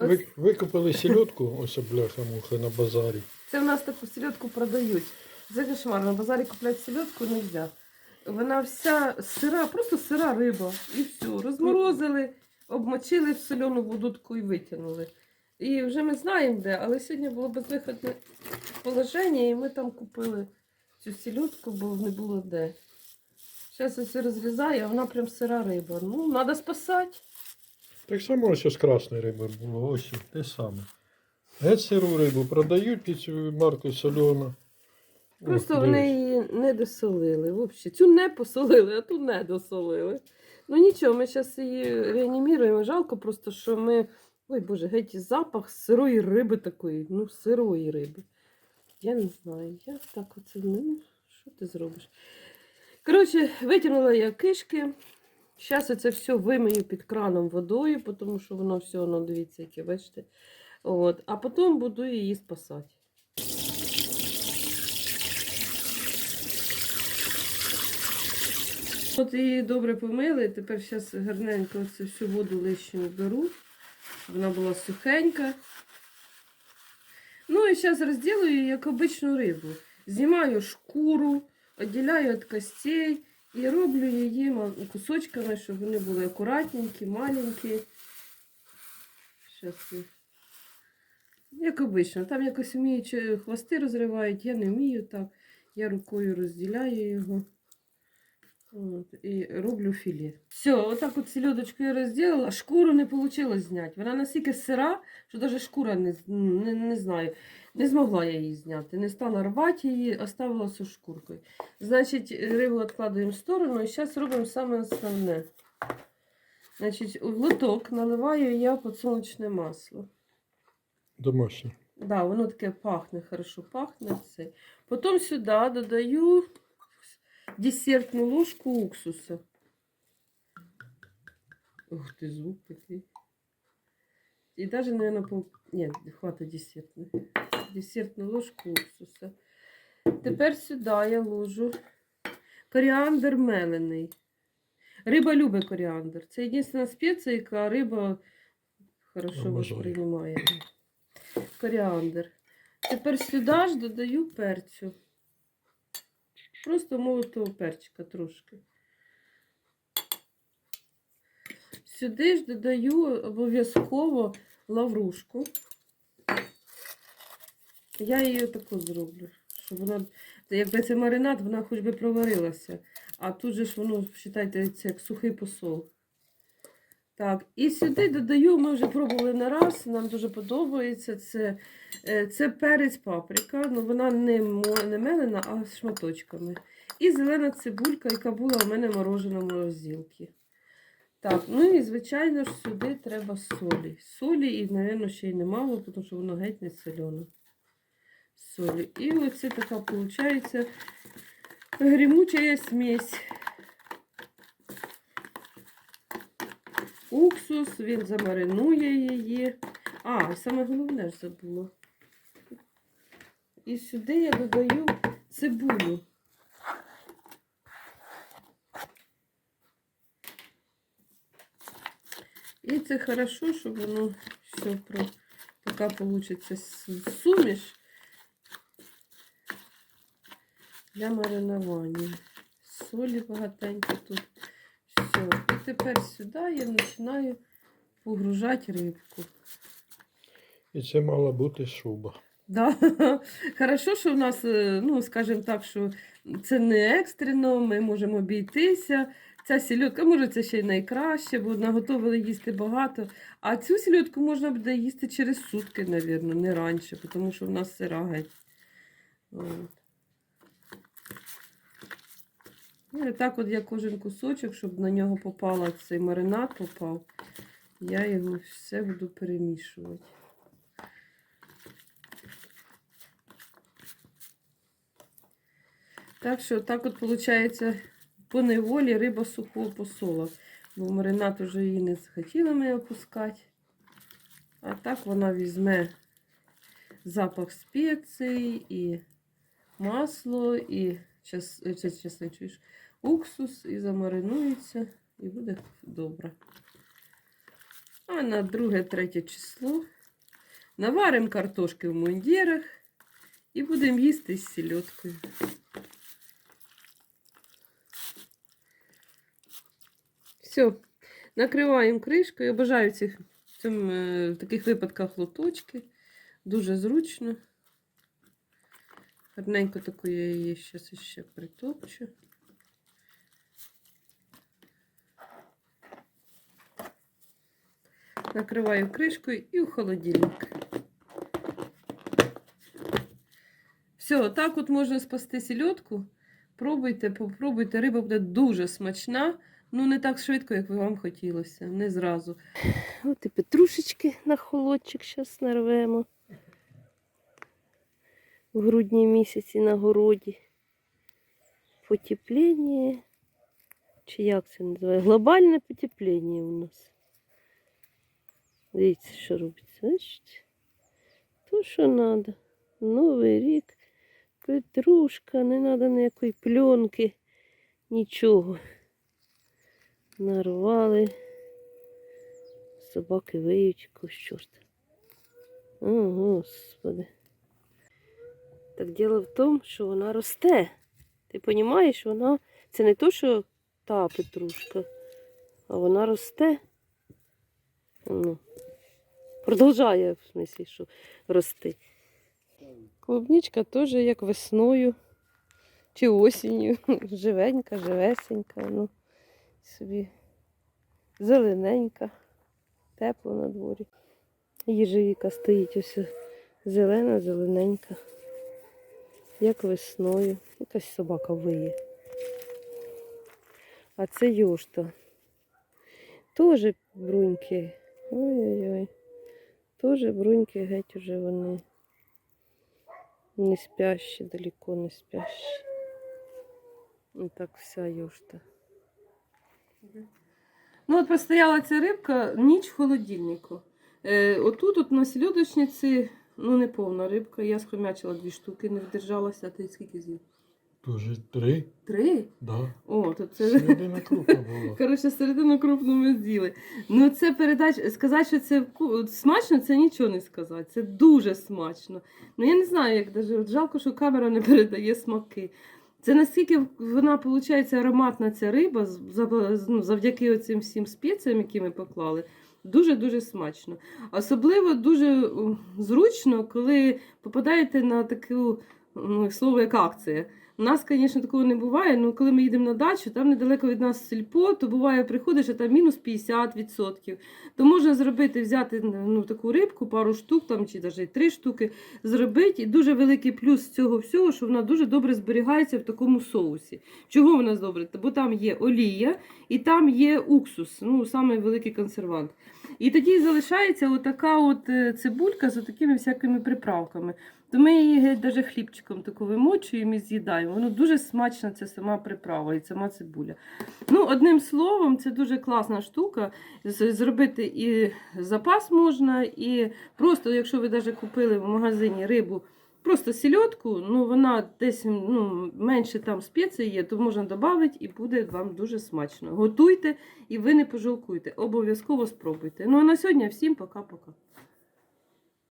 Ви, викупили сільотку, ось бляха муха на базарі. Це в нас таку сільотку продають. Це кошмар. На базарі купляти сільотку не можна. Вона вся сира, просто сира риба. І все. Розморозили, обмочили в соляну водутку і витягнули. І вже ми знаємо де, але сьогодні було безвиходне положення, і ми там купили цю сільотку, бо не було де. Зараз я це розрізаю, а вона прям сира риба. Ну, треба спасати. Так само ось з красної риби було, ось те саме. Геть сиру рибу продають під цю марку сольону. Просто О, вони її не досолили. Взагалі. Цю не посолили, а ту не досолили. Ну нічого, ми зараз її реанімуємо. Жалко просто, що ми. Ой Боже, геть запах сирої риби такої. Ну, сирої риби. Я не знаю, як так оце. Ну, що ти зробиш? Коротше, витягнула я кишки. Зараз це все вимию під краном водою, тому що воно все, воно, дивіться, яке, бачите. От. А потім буду її спасати. От її добре помили, тепер зараз гарненько цю всю воду лишню беру, вона була сухенька. Ну і зараз розділую її, як обичну рибу. Знімаю шкуру, відділяю від костей і роблю її кусочками, щоб вони були акуратненькі, маленькі. Щас Як обично, там якось вміють хвости розривають, я не вмію так. Я рукою розділяю його. От, і роблю філе. Все, отак от селедочку я розділила, шкуру не вийшло зняти. Вона настільки сира, що навіть шкура не, не, не знаю, не змогла я її зняти. Не стала рвати її, оставила з шкуркою. Значить, рибу відкладаємо в сторону і зараз робимо саме основне. Значить, в лоток наливаю я подсолнечне масло. Домашнє. Да, воно таке пахне, хорошо пахне. Це. Потім сюди додаю десертну ложку уксуса. Ух ти, звук такий. І навіть, наверное, по... Ні, хватить десертну. Десертну ложку уксуса. Тепер сюди я ложу коріандр мелений. Риба любить коріандр. Це єдина спеція, яка риба хорошо восприймає. Коріандр. Тепер сюди ж додаю перцю. Просто молотого перчика трошки. Сюди ж додаю обов'язково лаврушку. Я її таку зроблю, щоб вона, якби це маринад, вона хоч би проварилася. А тут же ж воно, вважайте, це як сухий посол. Так, і сюди додаю, ми вже пробували не раз, нам дуже подобається. Це, е, це перець паприка, ну вона не, не мелена, а шматочками. І зелена цибулька, яка була у мене в морозилці. Так, ну і звичайно ж сюди треба солі. Солі і, мабуть, ще й немало, тому що воно геть не солене. Солі. І оце така виходить гремучая смесь. Уксус, він замаринує її. А, саме головне ж забула. І сюди я додаю цибулю. І це хорошо, щоб воно все про така с- суміш для маринування. Солі багатенько тут. Все. І тепер сюди я починаю погружати рибку. І це мала бути шуба. Да. Хорошо, що в нас, е, ну, скажімо так, що це не екстрено, ми можемо обійтися. Ця сільотка, може, це ще й найкраще, бо наготовили їсти багато. А цю сільотку можна буде їсти через сутки, мабуть, не раніше, тому що в нас сира геть. От. Ну, і так от я кожен кусочок, щоб на нього попала цей маринад попав, я його все буду перемішувати. Так що так от виходить по неволі риба сухого посола. Бо маринад уже її не захотіли ми опускати. А так вона візьме запах спецій і масло, і час, час, час, чуєш, уксус, і замаринується, і буде добре. А на друге-третє число наваримо картошки в мундірах і будемо їсти з сільоткою. Все, накриваємо кришкою. Обожаю цих, в, е, в таких випадках лоточки. Дуже зручно. Гарненько таку я її зараз ще притопчу. Накриваю кришкою і в холодильник. Все, так от можна спасти сільотку. Пробуйте, попробуйте. Риба буде дуже смачна. Ну, не так швидко, як вам хотілося. Не зразу. От і петрушечки на холодчик зараз нарвемо. В грудні місяці на городі. Потепління. Чи як це називає? Глобальне потепління у нас. Дивіться, що робиться. Бачите? То, що треба. Новий рік. Петрушка, не треба ніякої пленки, нічого. Нарвали. Собаки виють якогось чорта. О, господи. Так діло в тому, що вона росте. Ти розумієш, вона. Це не то, що та петрушка, а вона росте. Ну, продовжує, в смислі, що рости. Клубничка теж як весною чи осінню. Живенька, живесенька, ну, собі зелененька тепло на дворі. Їжевіка стоїть ось зелена, зелененька, як весною. Якась собака виє. А це юшта. Теж бруньки. Ой-ой-ой. Теж бруньки геть уже вони. Не спящі, далеко не спящі. І так вся юшта. Ну, от простояла ця рибка ніч в холодильнику. Е, отут, от на сільодочниці, ну не повна рибка. Я схомячила дві штуки, не вдержалася. А ти скільки з'їв? Дуже три, Три? да. О, то це. Середина крупна була. Коротше, середину крупну ми з'їли. Ну, це передач. Сказати, що це смачно, це нічого не сказати. Це дуже смачно. Ну, я не знаю, як даже. От жалко, що камера не передає смаки. Це наскільки вона, виходить, ароматна ця риба, ну, завдяки оцим всім спеціям, які ми поклали. Дуже-дуже смачно. Особливо дуже зручно, коли попадаєте на таку ну, слово як акція. У нас, звісно, такого не буває, але коли ми їдемо на дачу, там недалеко від нас сільпо, то буває, приходиш, а там мінус 50%. То можна зробити, взяти ну, таку рибку, пару штук там, чи навіть три штуки, зробити. І дуже великий плюс цього всього, що вона дуже добре зберігається в такому соусі. Чого вона добре? Бо там є олія і там є уксус, ну, самий великий консервант. І тоді залишається отака от е, цибулька з такими всякими приправками. То ми її даже хлібчиком таку вимочуємо і з'їдаємо. Воно дуже смачна, ця сама приправа і сама цибуля. Ну, одним словом, це дуже класна штука. Зробити і запас можна, і просто, якщо ви даже купили в магазині рибу, просто сільотку, ну вона десь ну, менше там спеції є, то можна додати і буде вам дуже смачно. Готуйте і ви не пожалкуєте. Обов'язково спробуйте. Ну а на сьогодні всім пока-пока.